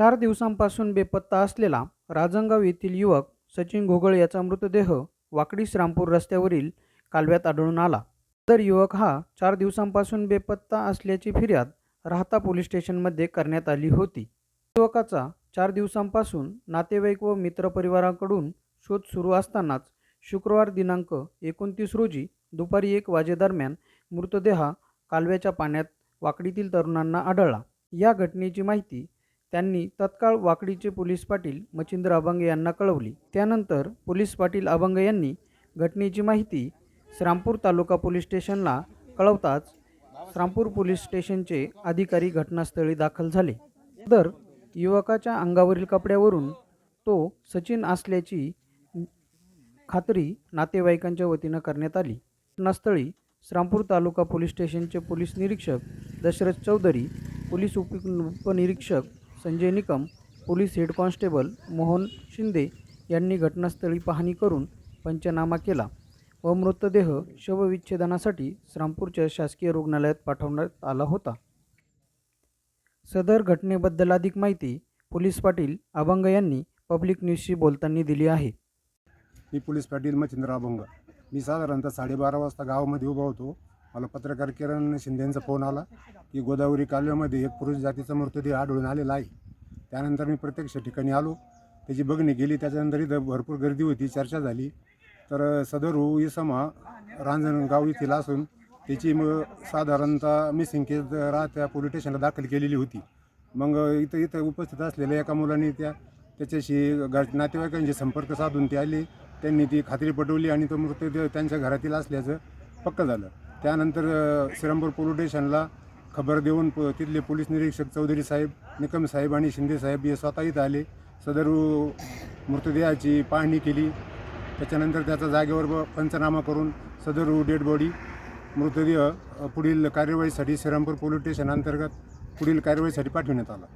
चार दिवसांपासून बेपत्ता असलेला राजंगाव येथील युवक सचिन घोगळ याचा मृतदेह वाकडी श्रामपूर रस्त्यावरील कालव्यात आढळून आला. तर युवक हा चार दिवसांपासून बेपत्ता असल्याची फिर्याद राहता पोलीस स्टेशनमध्ये करण्यात आली होती. युवकाचा चार दिवसांपासून नातेवाईक व मित्रपरिवाराकडून शोध सुरू असतानाच शुक्रवार दिनांक एकोणतीस रोजी दुपारी एक वाजेदरम्यान मृतदेह कालव्याच्या पाण्यात वाकडीतील तरुणांना आढळला. या घटनेची माहिती त्यांनी तत्काळ वाकडीचे पोलीस पाटील मच्छिंद्र अभंगे यांना कळवली. त्यानंतर पोलीस पाटील अभंगे यांनी घटनेची माहिती श्रामपूर तालुका पोलीस स्टेशनला कळवताच श्रामपूर पोलीस स्टेशनचे अधिकारी घटनास्थळी दाखल झाले. तर युवकाच्या अंगावरील कपड्यावरून तो सचिन असल्याची खात्री नातेवाईकांच्या वतीनं करण्यात आली. घटनास्थळी श्रामपूर तालुका पोलीस स्टेशनचे पोलीस निरीक्षक दशरथ चौधरी पोलीस उप उपनिरीक्षक Sanjay Nikam police head constable Mohan Shinde यांनी घटनास्थळी पाहणी करून पंचनामा केला व मृतदेह शवविच्छेदनासाठी श्रामपूरच्या शासकीय रुग्णालयात पाठवण्यात आला होता. सदर घटनेबद्दल अधिक माहिती पोलीस पाटील अभंग यांनी पब्लिक न्यूजशी बोलताना दिली आहे. मी पोलीस पाटील मच्छिंद्र अभंग. मी साधारणतः साडेबारा वाजता गावामध्ये उभा होतो. मला पत्रकार किरण शिंदेंचा फोन आला की गोदावरी कालव्यामध्ये एक पुरुष जातीचा मृतदेह आढळून आलेला आहे. त्यानंतर मी प्रत्यक्ष ठिकाणी आलो. त्याची बघणी केली. त्याच्यानंतर इथं भरपूर गर्दी होती चर्चा झाली. तर सदर हो इसम हा रांजणगाव येथील असून त्याची मग साधारणतः मिसिंग केस राहत्या पोलीस स्टेशनला दाखल केलेली होती. मग इथं इथं उपस्थित असलेल्या एका मुलाने त्या त्याच्याशी घर नातेवाईकांशी संपर्क साधून ते आले. त्यांनी ती खात्री पटवली आणि तो मृतदेह त्यांच्या घरातील असल्याचं पक्क झालं. त्यानंतर अ, श्रीरामपूर पोलीस स्टेशनला खबर देऊन प तिथले पोलीस निरीक्षक चौधरी साहेब निकम साहेब आणि शिंदे साहेब हे स्वतः इथं आले. सदर मृतदेहाची पाहणी केली. त्याच्यानंतर त्याचा जागेवर ब- पंचनामा करून सदर डेड बॉडी मृतदेह पुढील कार्यवाहीसाठी श्रीरामपूर पोलीस स्टेशन अंतर्गत पुढील कार्यवाहीसाठी पाठविण्यात आला.